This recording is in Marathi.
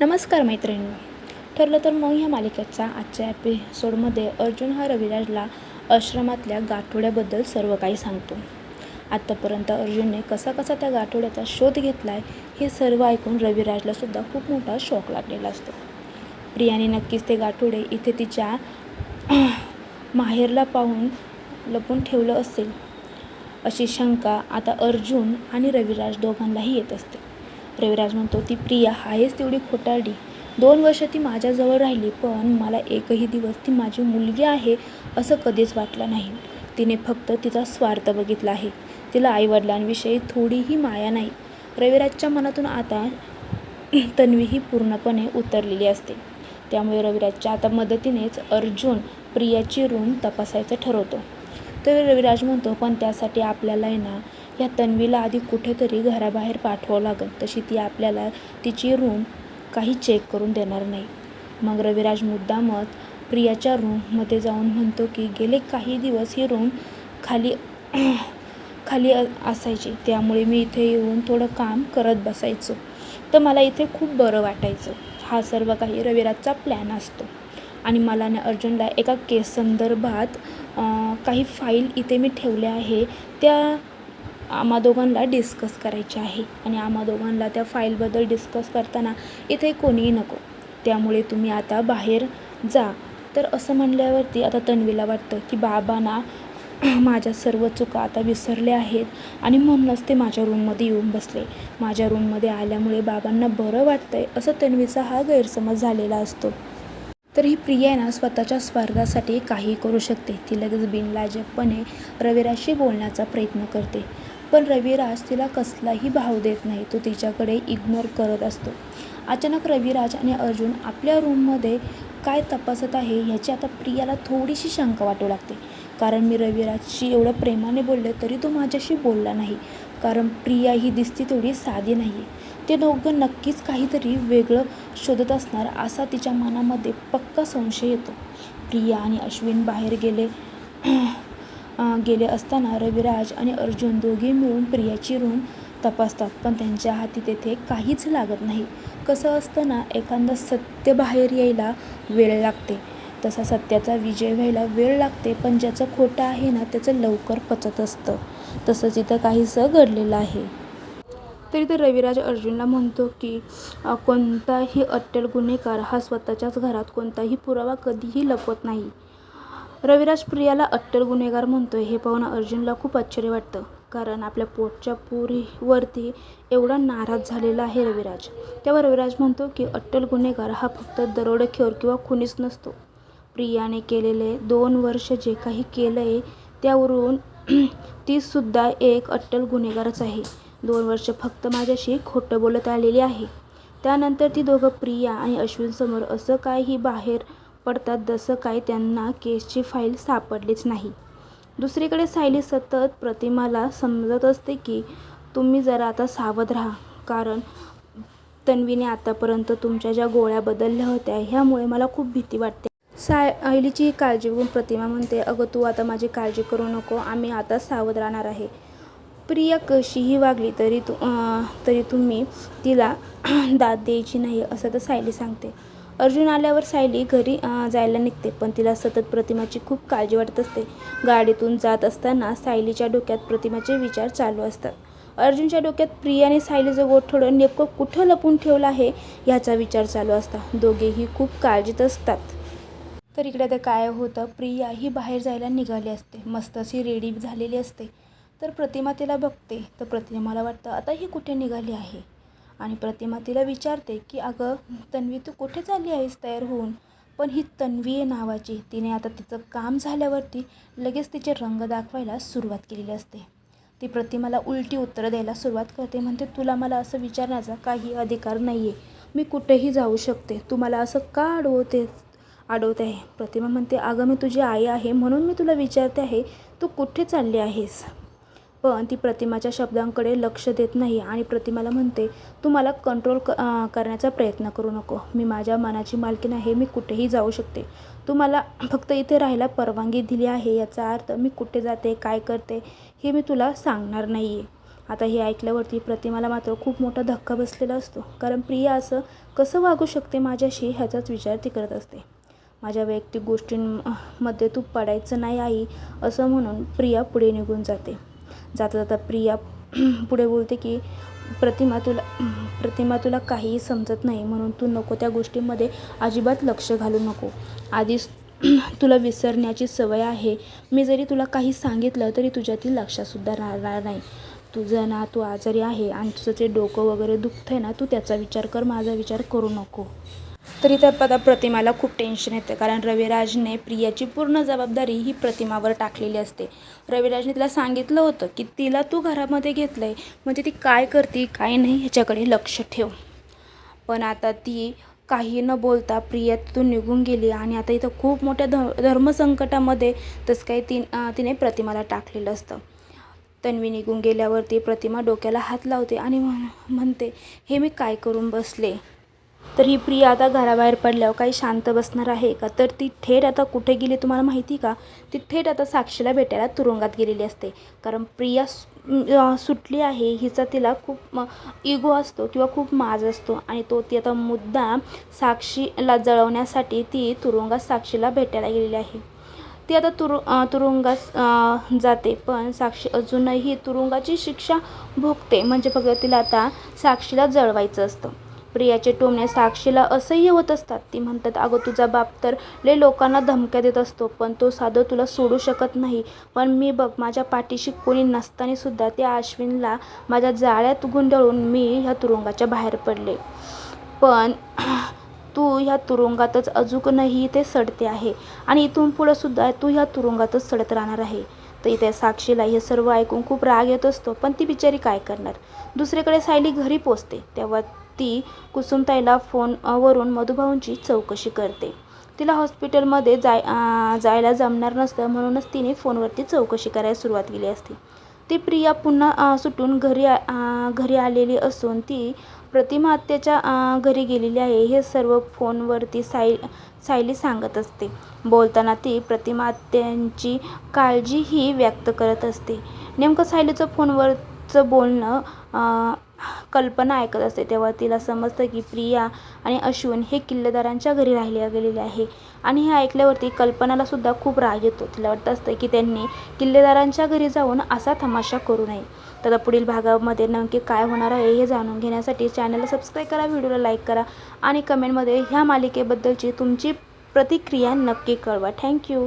नमस्कार मैत्रिणी. ठरलं तर मग ह्या मालिकेचा आजच्या एपिसोडमध्ये अर्जुन हा रविराजला आश्रमातल्या गाठोड्याबद्दल सर्व काही सांगतो. आत्तापर्यंत अर्जुनने कसा कसा त्या गाठोड्याचा शोध घेतला आहे हे सर्व ऐकून रविराजलासुद्धा खूप मोठा शॉक लागलेला असतो. प्रियाने नक्कीच ते गाठोडे इथे तिच्या माहेरला पाहून लपून ठेवलं असेल. अशी शंका आता अर्जुन आणि रविराज दोघांनाही येत असते. रविराज म्हणतो ती प्रिया आहेच तेवढी खोटारडी. दोन वर्ष ती माझ्याजवळ राहिली पण मला एकही दिवस ती माझी मुलगी आहे असं कधीच वाटलं नाही. तिने फक्त तिचा स्वार्थ बघितला आहे. तिला आईवडिलांविषयी थोडीही माया नाही. रविराजच्या मनातून आता तन्वी ही पूर्णपणे उतरलेली असते. त्यामुळे रविराजच्या आता मदतीनेच अर्जुन प्रियाची रूम तपासायचं ठरवतो. तर रविराज म्हणतो पण त्यासाठी आपल्याला आहे ना या तन्वीला आधी कुठेतरी घराबाहेर पाठवावं लागेल. तशी ती आपल्याला तिची रूम काही चेक करून देणार नाही. मग रविराज मुद्दामच प्रियाच्या रूममध्ये जाऊन म्हणतो की गेले काही दिवस ही रूम खाली खाली असायची. त्यामुळे मी इथे येऊन थोडं काम करत बसायचो. तर मला इथे खूप बरं वाटायचं. हा सर्व काही रविराजचा प्लॅन असतो. आणि मला आणि अर्जुनला एका केस संदर्भात काही फाईल इथे मी ठेवल्या आहे. त्या आम्हा दोघांना डिस्कस करायचे आहे. आणि आम्हा दोघांना त्या फाईलबद्दल डिस्कस करताना इथे कोणीही नको. त्यामुळे तुम्ही आता बाहेर जा. तर असं म्हणल्यावरती आता तन्वीला वाटतं की बाबांना माझ्या सर्व चुका आता विसरल्या आहेत. आणि म्हणूनच ते माझ्या रूममध्ये येऊन बसले. माझ्या रूममध्ये आल्यामुळे बाबांना बरं वाटतं आहे असं तन्वीचा हा गैरसमज झालेला असतो. तर ही प्रिया आहे ना स्वतःच्या स्वार्थासाठी काही करू शकते. ती लगेच बिनलाजकपणे रविराशी बोलण्याचा प्रयत्न करते. पण रविराज तिला कसलाही भाव देत नाही. तो तिच्याकडे इग्नोर करत असतो. अचानक रविराज आणि अर्जुन आपल्या रूममध्ये काय तपासत आहे ह्याची आता प्रियाला थोडीशी शंका वाटू लागते. कारण मी रविराजशी एवढं प्रेमाने बोलले तरी तो माझ्याशी बोलला नाही. कारण प्रिया ही दिसती तेवढी साधी नाही आहे ते दोघं नक्कीच काहीतरी वेगळं शोधत असणार असा तिच्या मनामध्ये पक्का संशय येतो. प्रिया आणि अश्विन बाहेर गेले. गेले असताना रविराज आणि अर्जुन दोघे मिळून प्रियाची रूम तपासतात पण त्यांच्या हाती तेथे काहीच लागत नाही. कसं असतं ना एखादा सत्य बाहेर यायला वेळ लागते. तसा सत्याचा विजय व्हायला वेळ लागते पण ज्याचं खोटं आहे ना त्याचं लवकर पचत असतं. तसंच इथं काहीसं घडलेलं आहे. तरी तर रविराज अर्जुनला म्हणतो की कोणताही अट्टल गुन्हेगार हा स्वतःच्याच घरात कोणताही पुरावा कधीही लपवत नाही. रविराज प्रियाला अट्टल गुन्हेगार म्हणतोय हे पाहून अर्जुनला खूप आश्चर्य वाटतं. कारण आपल्या पोटच्या पुरीवरती एवढा नाराज झालेला आहे रविराज. तेव्हा रविराज म्हणतो की अट्टल गुन्हेगार हा फक्त दरोडेखोर किंवा खुनीच नसतो. प्रियाने केलेले दोन वर्ष जे काही केलं आहे त्यावरून तीसुद्धा एक अट्टल गुन्हेगारच आहे. दोन वर्ष फक्त माझ्याशी खोटं बोलत आलेली आहे. त्यानंतर ती दोघं प्रिया आणि अश्विनसमोर असं काही बाहेर पडतात जसं काय त्यांना केसची फाईल सापडलीच नाही. दुसरीकडे सायली सतत प्रतिमाला समजत असते की तुम्ही जरा आता सावध राहा. कारण तन्वीने आतापर्यंत तुमच्या ज्या गोळ्या बदलल्या होत्या ह्यामुळे मला खूप भीती वाटते. साय आईलीची काळजी बघून प्रतिमा म्हणते अगं तू आता माझी काळजी करू नको. आम्ही आता सावध राहणार आहे. प्रिया कशीही वागली तरी तू तरी तुम्ही तिला दाद द्यायची नाही असं तर सायली सांगते. अर्जुन आल्यावर सायली घरी जायला निघते पण तिला सतत प्रतिमाची खूप काळजी वाटत असते. गाडीतून जात असताना सायलीच्या डोक्यात प्रतिमाचे विचार चालू असतात. अर्जुनच्या डोक्यात प्रियाने सायलीचं गोठोडं नेमकं कुठं लपून ठेवलं आहे ह्याचा विचार चालू असता. दोघेही खूप काळजीत असतात. तर इकडे आता काय होतं प्रिया ही बाहेर जायला निघाली असते. मस्त अशी रेडी झालेली असते. तर प्रतिमा तिला बघते. तर प्रतिमाला वाटतं आता ही कुठे निघाली आहे? आणि प्रतिमा तिला विचारते की अगं तन्वी तू कुठे चालली आहेस तयार होऊन? पण ही तन्वी आहे नावाची. तिने आता तिचं काम झाल्यावरती लगेच तिचे रंग दाखवायला सुरुवात केलेली असते. ती प्रतिमाला उलटी उत्तरं द्यायला सुरुवात करते. म्हणते तुला मला असं विचारण्याचा काही अधिकार नाही आहे मी कुठेही जाऊ शकते. तू मला असं का अडवते अडवते? आहे प्रतिमा म्हणते अगं मी तुझी आई आहे. म्हणून मी तुला विचारते आहे तू कुठे चालली आहेस? पण ती प्रतिमाच्या शब्दांकडे लक्ष देत नाही आणि प्रतिमाला म्हणते तू मला कंट्रोल क करण्याचा प्रयत्न करू नको. मी माझ्या मनाची मालकीण आहे. मी कुठेही जाऊ शकते. तू मला फक्त इथे राहायला परवानगी दिली आहे. याचा अर्थ मी कुठे जाते काय करते हे मी तुला सांगणार नाही आहे आता हे ऐकल्यावरती प्रतिमाला मात्र खूप मोठा धक्का बसलेला असतो. कारण प्रिया असं कसं वागू शकते माझ्याशी ह्याचाच विचार ती करत असते. माझ्या वैयक्तिक गोष्टींमध्ये तू पडायचं नाही आई असं म्हणून प्रिया पुढे निघून जाते. जाता जाता प्रिया पुढे बोलते की प्रतिमा तुला प्रतिमा तुला काहीही समजत नाही म्हणून तू नको त्या गोष्टींमध्ये अजिबात लक्ष घालू नको. आधीच तुला विसरण्याची सवय आहे. मी जरी तुला काही सांगितलं तरी तुझ्यातील लक्षातसुद्धा राहणार नाही. तुझं ना तू आजारी आहे आणि तुझं जे डोकं वगैरे दुखतं आहे ना तू त्याचा विचार कर माझा विचार करू नको. तरी तर आता प्रतिमाला खूप टेन्शन येतं. कारण रविराजने प्रियाची पूर्ण जबाबदारी ही प्रतिमावर टाकलेली असते. रविराजने तिला सांगितलं होतं की तिला तू घरामध्ये घेतलं आहे म्हणजे ती काय करते काय नाही ह्याच्याकडे लक्ष ठेव. पण आता ती काही न बोलता प्रिया तिथून निघून गेली आणि आता इथं खूप मोठ्या ध धर्मसंकटामध्ये तसं काही ती तिने प्रतिमाला टाकलेलं असतं. तन्वी निघून गेल्यावरती प्रतिमा डोक्याला हात लावते आणि म्हण म्हणते हे मी काय करून बसले? तर ही प्रिया आता घराबाहेर पडल्यावर काही शांत बसणार आहे का? तर ती थेट आता कुठे गेली तुम्हाला माहिती का? ती थेट आता साक्षीला भेटायला तुरुंगात गेलेली असते. कारण प्रिया सुटली आहे हिचा तिला खूप इगो असतो किंवा खूप माज असतो आणि तो ती आता मुद्दा साक्षीला जळवण्यासाठी ती तुरुंगात साक्षीला भेटायला गेलेली आहे. ती आता तुरु तुरुंगात जाते पण साक्षी अजूनही तुरुंगाची शिक्षा भोगते. म्हणजे फक्त तिला आता साक्षीला जळवायचं असतं. प्रियाचे टोमणे साक्षीला असह्य होत असतात. ती म्हणतात अगं तुझा बाप तर ले लोकांना धमक्या देत असतो पण तो साधं तुला सोडू शकत नाही. पण मी बघ माझ्या पाठीशी कोणी नसताना सुद्धा त्या अश्विनला माझ्या जाळ्यात गुंडळून मी ह्या तुरुंगाच्या बाहेर पडले. पण तू ह्या तुरुंगातच अजूनही ते सडते आहे. आणि इथून पुढं सुद्धा तू ह्या तुरुंगातच सडत राहणार आहे. तर इथे साक्षीला हे सर्व ऐकून खूप राग येत असतो पण ती बिचारी काय करणार? दुसरीकडे सायली घरी पोचते. तेव्हा ती कुसुमताईला फोनवरून मधुभाऊंची चौकशी करते. तिला हॉस्पिटलमध्ये जाय जायला जमणार नसतं म्हणूनच तिने फोनवरती चौकशी करायला सुरुवात केली असते. ती प्रिया पुन्हा सुटून घरी आ- घरी आलेली असून ती प्रतिमा आत्याच्या घरी गेलेली आहे हे सर्व फोनवरती साय सायली सांगत असते. बोलताना ती प्रतिमा आत्यांची काळजीही व्यक्त करत असते. नेमकं सायलीचं फोनवरचं बोलणं कल्पना ऐकत असते तेव्हा तिला समजतं की प्रिया आणि अश्विन हे किल्लेदारांच्या घरी राहिले गेलेले आहे. आणि हे ऐकल्यावरती कल्पनाला सुद्धा खूप राग येतो. तिला वाटत असतं की त्यांनी किल्लेदारांच्या घरी जाऊन असा तमाशा करू नये. तर पुढील भागामध्ये नक्की काय होणार आहे हे जाणून घेण्यासाठी चॅनलला सबस्क्राईब करा व्हिडिओला लाईक करा आणि कमेंटमध्ये ह्या मालिकेबद्दलची तुमची प्रतिक्रिया नक्की कळवा. थँक्यू.